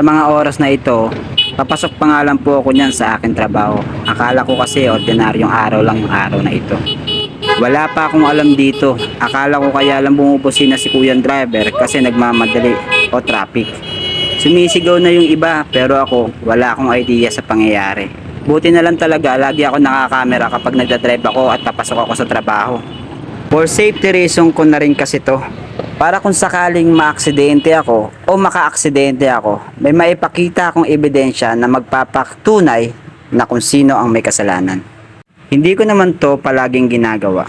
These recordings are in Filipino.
Sa mga oras na ito, papasok pa nga lang po ako niyan sa aking trabaho. Akala ko kasi ordinaryong araw lang yung araw na ito. Wala pa akong alam dito. Akala ko kaya lang bumubusin na si kuyang driver kasi nagmamadali o traffic. Sumisigaw na yung iba pero ako wala akong idea sa pangyayari. Buti na lang talaga lagi ako nakakamera kapag nagdadrive ako at papasok ako sa trabaho. For safety reason ko na rin kasi to. Para kung sakaling maaksidente ako o makaaksidente ako, may maipakita akong ebidensya na magpapatunay na kung sino ang may kasalanan. Hindi ko naman to palaging ginagawa.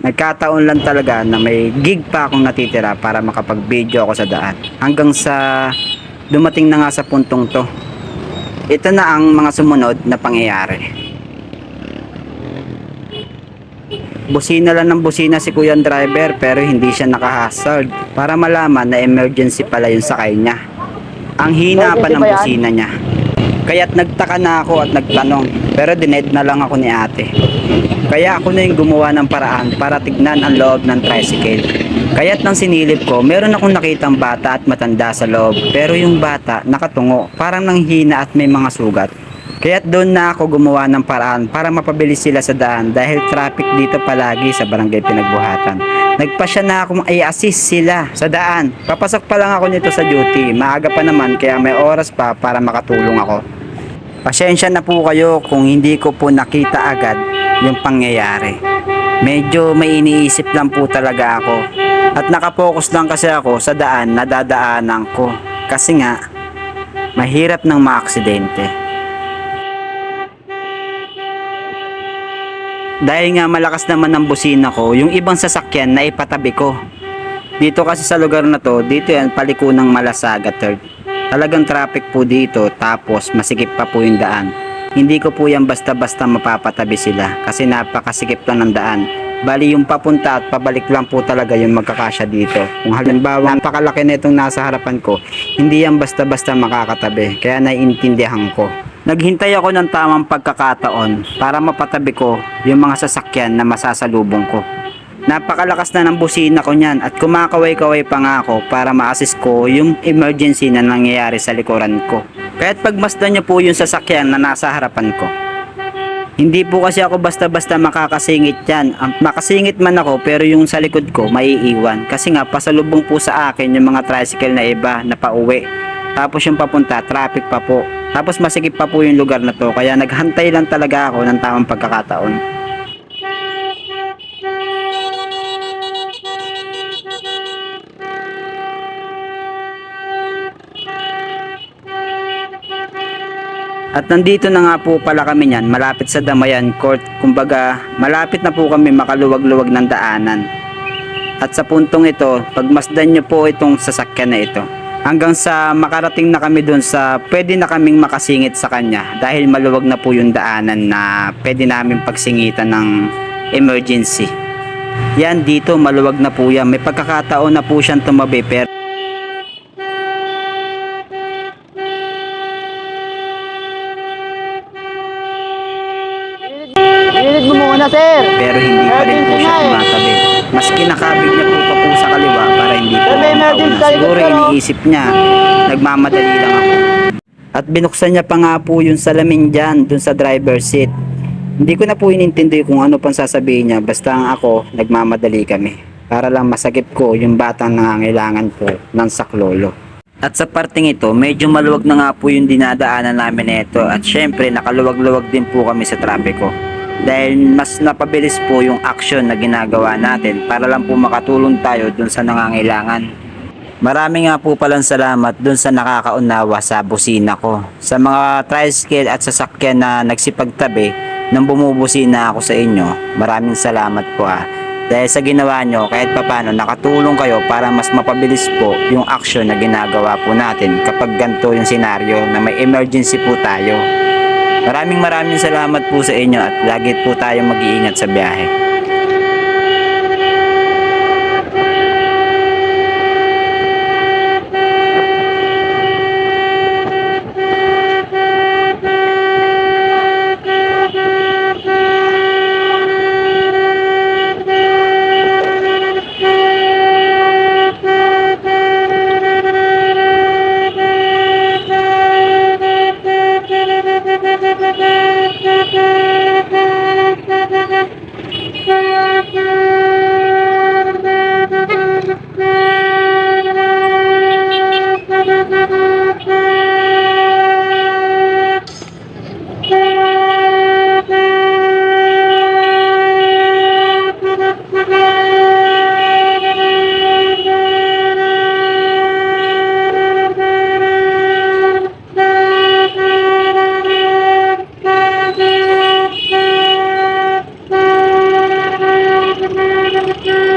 Nagkataon lang talaga na may gig pa akong natitira para makapag-video ako sa daan. Hanggang sa dumating na nga sa puntong to. Ito na ang mga sumunod na pangyayari. Busina lang ng busina si kuyang driver pero hindi siya nakahazard para malaman na emergency pala yung sakay niya. Ang hina pa ng busina niya. Kaya't nagtaka na ako at nagtanong pero dined na lang ako ni ate. Kaya ako na yung gumawa ng paraan para tignan ang loob ng tricycle. Kaya't nang sinilip ko, meron akong nakitang bata at matanda sa loob. Pero yung bata nakatungo, parang nanghina at may mga sugat. Kaya't doon na ako gumawa ng paraan para mapabilis sila sa daan dahil traffic dito palagi sa barangay pinagbuhatan. Nagpasya na akong i-assist sila sa daan. Papasok pa lang ako nito sa duty. Maaga pa naman kaya may oras pa para makatulong ako. Pasensya na po kayo kung hindi ko po nakita agad yung pangyayari. Medyo may iniisip lang po talaga ako. At nakapokus lang kasi ako sa daan na dadaanan ko. Kasi nga, mahirap ng maaksidente. Dahil nga malakas naman ang busina ko, yung ibang sasakyan na ipatabi ko. Dito kasi sa lugar na to, dito yan paliko ng Malasaga third. Talagang traffic po dito tapos masikip pa po yung daan. Hindi ko po yan basta-basta mapapatabi sila kasi napakasikip lang ng daan. Bali yung papunta at pabalik lang po talaga yung magkakasya dito. Kung halimbawa napakalaki na itong nasa harapan ko, hindi yan basta-basta makakatabi kaya naiintindihan ko. Naghintay ako ng tamang pagkakataon para mapatabi ko yung mga sasakyan na masasalubong ko. Napakalakas na ng busina ko niyan at kumakaway-kaway pa nga ako para ma-assist ko yung emergency na nangyayari sa likuran ko. Kaya't pagmasdan niyo po yung sasakyan na nasa harapan ko. Hindi po kasi ako basta-basta makakasingit yan. Makasingit man ako pero yung sa likod ko maiiwan. Kasi nga pasalubong po sa akin yung mga tricycle na iba na pauwi. Tapos yung papunta, traffic pa po. Tapos masikip pa po yung lugar na to. Kaya naghantay lang talaga ako ng tamang pagkakataon. At nandito na nga po pala kami niyan, malapit sa Damayan Court. Kumbaga, malapit na po kami makaluwag-luwag ng daanan. At sa puntong ito, pagmasdan nyo po itong sasakyan na ito. Hanggang sa makarating na kami doon sa pwede na kaming makasingit sa kanya dahil maluwag na po yung daanan na pwede namin pagsingitan ng emergency. Yan dito maluwag na po yan. May pagkakataon na po siyang tumabi pero pero hindi pa rin po siya tumatabi. Mas kinakabig niya po pa po sa kaliwa hindi po ako Siguro iniisip niya, nagmamadali lang ako. At binuksan niya pa nga po yung salamin dyan, dun sa driver seat. Hindi ko na po inintindi kung ano pang sasabihin niya, basta ang ako, nagmamadali kami. Para lang masagip ko yung batang nangangailangan po ng saklolo. At sa parting ito, medyo maluwag na nga po yung dinadaanan namin nito at syempre nakaluwag-luwag din po kami sa trapiko. Dahil mas napabilis po yung action na ginagawa natin para lang po makatulong tayo dun sa nangangailangan. Marami nga po palang salamat dun sa nakakaunawa sa busina ko. Sa mga tricycle at sasakyan na nagsipagtabi nang bumubusina ako sa inyo, maraming salamat po ah. Dahil sa ginawa nyo, kahit papano nakatulong kayo para mas mapabilis po yung action na ginagawa po natin kapag ganito yung senaryo na may emergency po tayo. Maraming maraming salamat po sa inyo at lagi po tayong mag-iingat sa biyahe. Thank.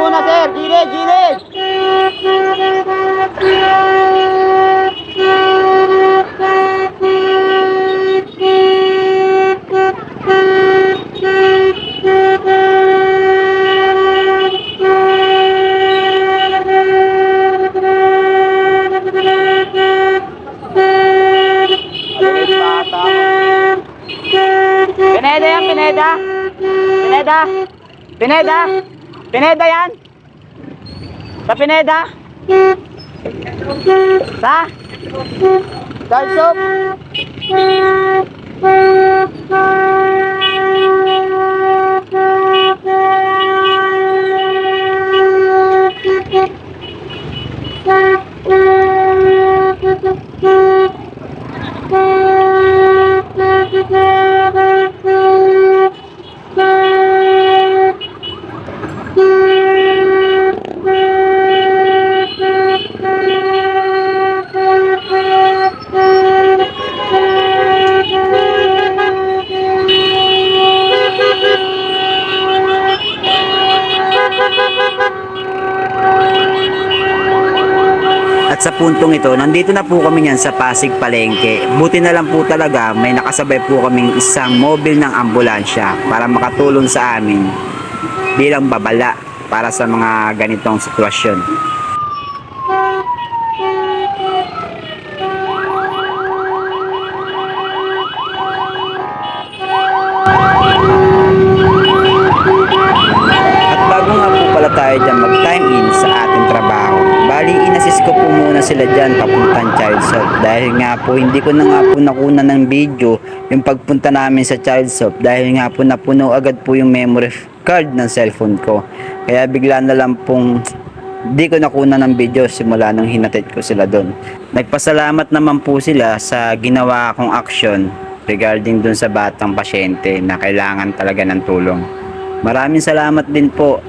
থামো না স্যার ধীরে ধীরে Pineda yan, Pineda. Pineda. Pineda. Yan? Sa Pineda? Sa? Dalsop? At sa puntong ito, nandito na po kami niyan sa Pasig Palengke. Buti na lang po talaga may nakasabay po kaming isang mobile ng ambulansya para makatulong sa amin bilang babala para sa mga ganitong sitwasyon. At bago nga po pala tayo dyan mag-time in sa ating trabaho, bali inassist ko po muna sila dyan papuntang child shop dahil nga po hindi ko na nga po nakuna ng video yung pagpunta namin sa child shop dahil nga po napuno agad po yung memory card ng cellphone ko. Kaya bigla na lang pong di ko nakuna ng video simula nung hinatid ko sila doon. Nagpasalamat naman po sila sa ginawa kong action regarding dun sa batang pasyente na kailangan talaga ng tulong. Maraming salamat din po.